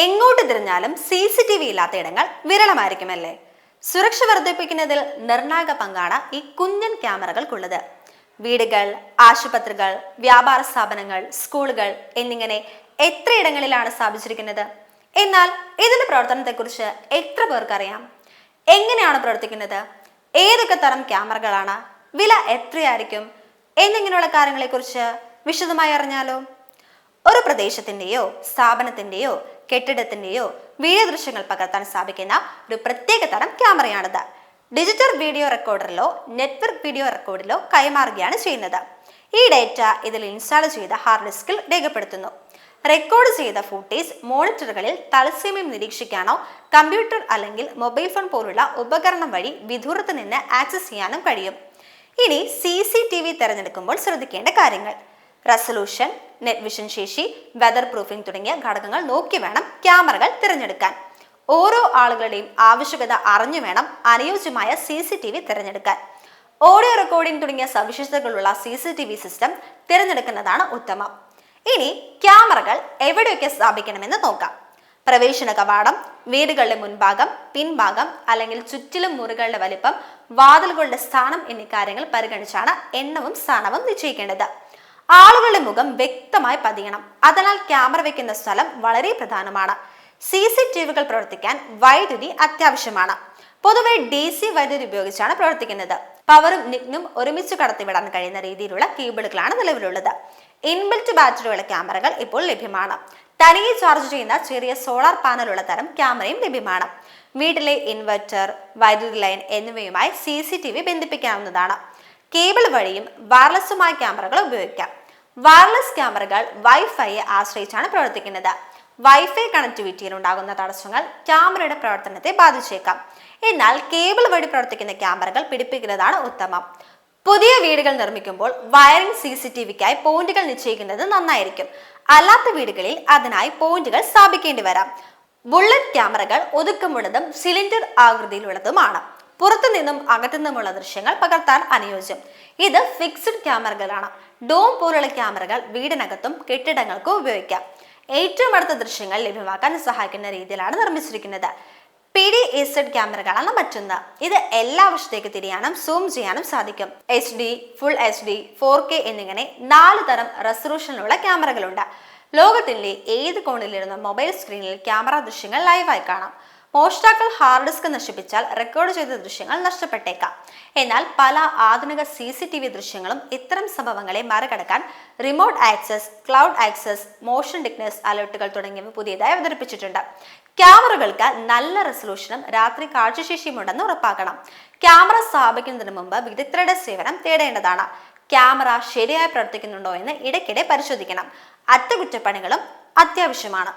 എങ്ങോട്ട് തിരിഞ്ഞാലും C C T V ഇല്ലാത്ത ഇടങ്ങൾ വിരളമായിരിക്കുമല്ലേ? സുരക്ഷ വർദ്ധിപ്പിക്കുന്നതിൽ നിർണായക പങ്കാണ് ഈ കുഞ്ഞൻ ക്യാമറകൾക്കുള്ളത്. വീടുകൾ ആശുപത്രികൾ വ്യാപാര സ്ഥാപനങ്ങൾ സ്കൂളുകൾ എന്നിങ്ങനെ എത്രയിടങ്ങളിലാണ് സ്ഥാപിച്ചിരിക്കുന്നത്? എന്നാൽ ഇതിന്റെ പ്രവർത്തനത്തെക്കുറിച്ച് എത്ര പേർക്കറിയാം? എങ്ങനെയാണ് പ്രവർത്തിക്കുന്നത്? ഏതൊക്കെ തരം ക്യാമറകളാണ്? വില എത്രയായിരിക്കും? എന്നിങ്ങനെയുള്ള കാര്യങ്ങളെക്കുറിച്ച് വിശദമായി അറിഞ്ഞാലോ? ഒരു പ്രദേശത്തിന്റെയോ സ്ഥാപനത്തിന്റെയോ കെട്ടിടത്തിന്റെയോ വീഡിയോ ദൃശ്യങ്ങൾ പകർത്താൻ സാധിക്കുന്ന ഒരു പ്രത്യേക തരം ക്യാമറയാണിത്. ഡിജിറ്റൽ വീഡിയോ റെക്കോർഡറിലോ നെറ്റ്വർക്ക് വീഡിയോ റെക്കോർഡിലോ കൈമാറുകയാണ് ചെയ്യുന്നത്. ഈ ഡേറ്റ ഇതിൽ ഇൻസ്റ്റാൾ ചെയ്ത ഹാർഡ് ഡിസ്കിൽ രേഖപ്പെടുത്തുന്നു. റെക്കോർഡ് ചെയ്ത ഫൂട്ടേജ് മോണിറ്ററുകളിൽ തത്സമയം നിരീക്ഷിക്കാനോ കമ്പ്യൂട്ടർ അല്ലെങ്കിൽ മൊബൈൽ ഫോൺ പോലുള്ള ഉപകരണം വഴി വിദൂരത്ത് നിന്ന് ആക്സസ് ചെയ്യാനും കഴിയും. ഇനി സി സി ടി വി തിരഞ്ഞെടുക്കുമ്പോൾ ശ്രദ്ധിക്കേണ്ട കാര്യങ്ങൾ. റെസൊല്യൂഷൻ നെറ്റ് വിഷൻ ശേഷി വെതർ പ്രൂഫിംഗ് തുടങ്ങിയ ഘടകങ്ങൾ നോക്കി വേണം ക്യാമറകൾ തിരഞ്ഞെടുക്കാൻ. ഓരോ ആളുകളുടെയും ആവശ്യകത അറിഞ്ഞു വേണം അനുയോജ്യമായ സി സി ടി വി തിരഞ്ഞെടുക്കാൻ. ഓഡിയോ റെക്കോർഡിംഗ് തുടങ്ങിയ സവിശേഷതകളുള്ള C C T V system തിരഞ്ഞെടുക്കുന്നതാണ് ഉത്തമം. ഇനി ക്യാമറകൾ എവിടെയൊക്കെ സ്ഥാപിക്കണമെന്ന് നോക്കാം. പ്രവേശന കവാടം വീടുകളുടെ മുൻഭാഗം പിൻഭാഗം അല്ലെങ്കിൽ ചുറ്റിലും മുറികളുടെ വലിപ്പം വാതിലുകളുടെ സ്ഥാനം എന്നീ കാര്യങ്ങൾ പരിഗണിച്ചാണ് എണ്ണവും സ്ഥാനവും നിശ്ചയിക്കേണ്ടത്. ആളുകളുടെ മുഖം വ്യക്തമായി പതിയണം. അതിനാൽ ക്യാമറ വെക്കുന്ന സ്ഥലം വളരെ പ്രധാനമാണ്. സി സി ടി വികൾ പ്രവർത്തിക്കാൻ വൈദ്യുതി അത്യാവശ്യമാണ്. പൊതുവെ ഡി സി വൈദ്യുതി ഉപയോഗിച്ചാണ് പ്രവർത്തിക്കുന്നത്. പവറും നിഗ്നും ഒരുമിച്ച് കടത്തിവിടാൻ കഴിയുന്ന രീതിയിലുള്ള കേബിളുകളാണ് നിലവിലുള്ളത്. ഇൻബിൽറ്റ് ബാറ്ററിയുള്ള ക്യാമറകൾ ഇപ്പോൾ ലഭ്യമാണ്. തനിയെ ചാർജ് ചെയ്യുന്ന ചെറിയ സോളാർ പാനലുള്ള തരം ക്യാമറയും ലഭ്യമാണ്. വീട്ടിലെ ഇൻവെർട്ടർ വൈദ്യുതി ലൈൻ എന്നിവയുമായി സി ബന്ധിപ്പിക്കാവുന്നതാണ്. കേബിൾ വഴിയും വയർലെസ്സുമായ ക്യാമറകൾ ഉപയോഗിക്കാം. വയർലെസ് ക്യാമറകൾ വൈഫൈയെ ആശ്രയിച്ചാണ് പ്രവർത്തിക്കുന്നത്. വൈഫൈ കണക്ടിവിറ്റിയിൽ ഉണ്ടാകുന്ന തടസ്സങ്ങൾ ക്യാമറയുടെ പ്രവർത്തനത്തെ ബാധിച്ചേക്കാം. എന്നാൽ കേബിൾ വഴി പ്രവർത്തിക്കുന്ന ക്യാമറകൾ പിടിപ്പിക്കുന്നതാണ് ഉത്തമം. പുതിയ വീടുകൾ നിർമ്മിക്കുമ്പോൾ വയറിംഗ് സി സി ടി വിക്കായി പോയിന്റുകൾ നിശ്ചയിക്കുന്നത് നന്നായിരിക്കും. അല്ലാത്ത വീടുകളിൽ അതിനായി പോയിന്റുകൾ സ്ഥാപിക്കേണ്ടി വരാം. ബുള്ളറ്റ് ക്യാമറകൾ ഒതുക്കമുള്ളതും സിലിണ്ടർ ആകൃതിയിലുള്ളതുമാണ്. പുറത്തുനിന്നും നിന്നും അകത്തു നിന്നുമുള്ള ദൃശ്യങ്ങൾ പകർത്താൻ അനുയോജ്യം. ഇത് ഫിക്സഡ് ക്യാമറകളാണ് ഡോം പോലുള്ള ക്യാമറകൾ വീടിനകത്തും കെട്ടിടങ്ങൾക്കും ഉപയോഗിക്കാം. ഏറ്റവും അടുത്ത ദൃശ്യങ്ങൾ ലഭ്യമാക്കാൻ സഹായിക്കുന്ന രീതിയിലാണ് നിർമ്മിച്ചിരിക്കുന്നത്. പി ഡി എസഡ് ക്യാമറകളാണ് മറ്റൊന്ന്. ഇത് എല്ലാ വശത്തേക്ക് തിരിയാനും സൂം ചെയ്യാനും സാധിക്കും. H D full H D four K എന്നിങ്ങനെ നാല് തരം റെസൊല്യൂഷനിലുള്ള ക്യാമറകളുണ്ട്. ലോകത്തിന്റെ ഏത് കോണിലിരുന്ന മൊബൈൽ സ്ക്രീനിൽ ക്യാമറ ദൃശ്യങ്ങൾ ലൈവായി കാണാം. മോഷ്ടാക്കൾ ഹാർഡ് ഡിസ്ക് നശിപ്പിച്ചാൽ റെക്കോർഡ് ചെയ്ത ദൃശ്യങ്ങൾ നഷ്ടപ്പെട്ടേക്കാം. എന്നാൽ പല ആധുനിക സി സി ടി വി ദൃശ്യങ്ങളും ഇത്തരം സംഭവങ്ങളെ മറികടക്കാൻ remote access cloud access motion detection അലേർട്ടുകൾ തുടങ്ങിയവ പുതിയതായി അവതരിപ്പിച്ചിട്ടുണ്ട്. ക്യാമറകൾക്ക് നല്ല റെസൊല്യൂഷനും രാത്രി കാഴ്ചശേഷിയും ഉണ്ടെന്ന് ഉറപ്പാക്കണം. ക്യാമറ സ്ഥാപിക്കുന്നതിന് മുമ്പ് വിദഗ്ധരുടെ സേവനം തേടേണ്ടതാണ്. ക്യാമറ ശരിയായി പ്രവർത്തിക്കുന്നുണ്ടോ എന്ന് ഇടയ്ക്കിടെ പരിശോധിക്കണം. അറ്റകുറ്റപ്പണികളും അത്യാവശ്യമാണ്.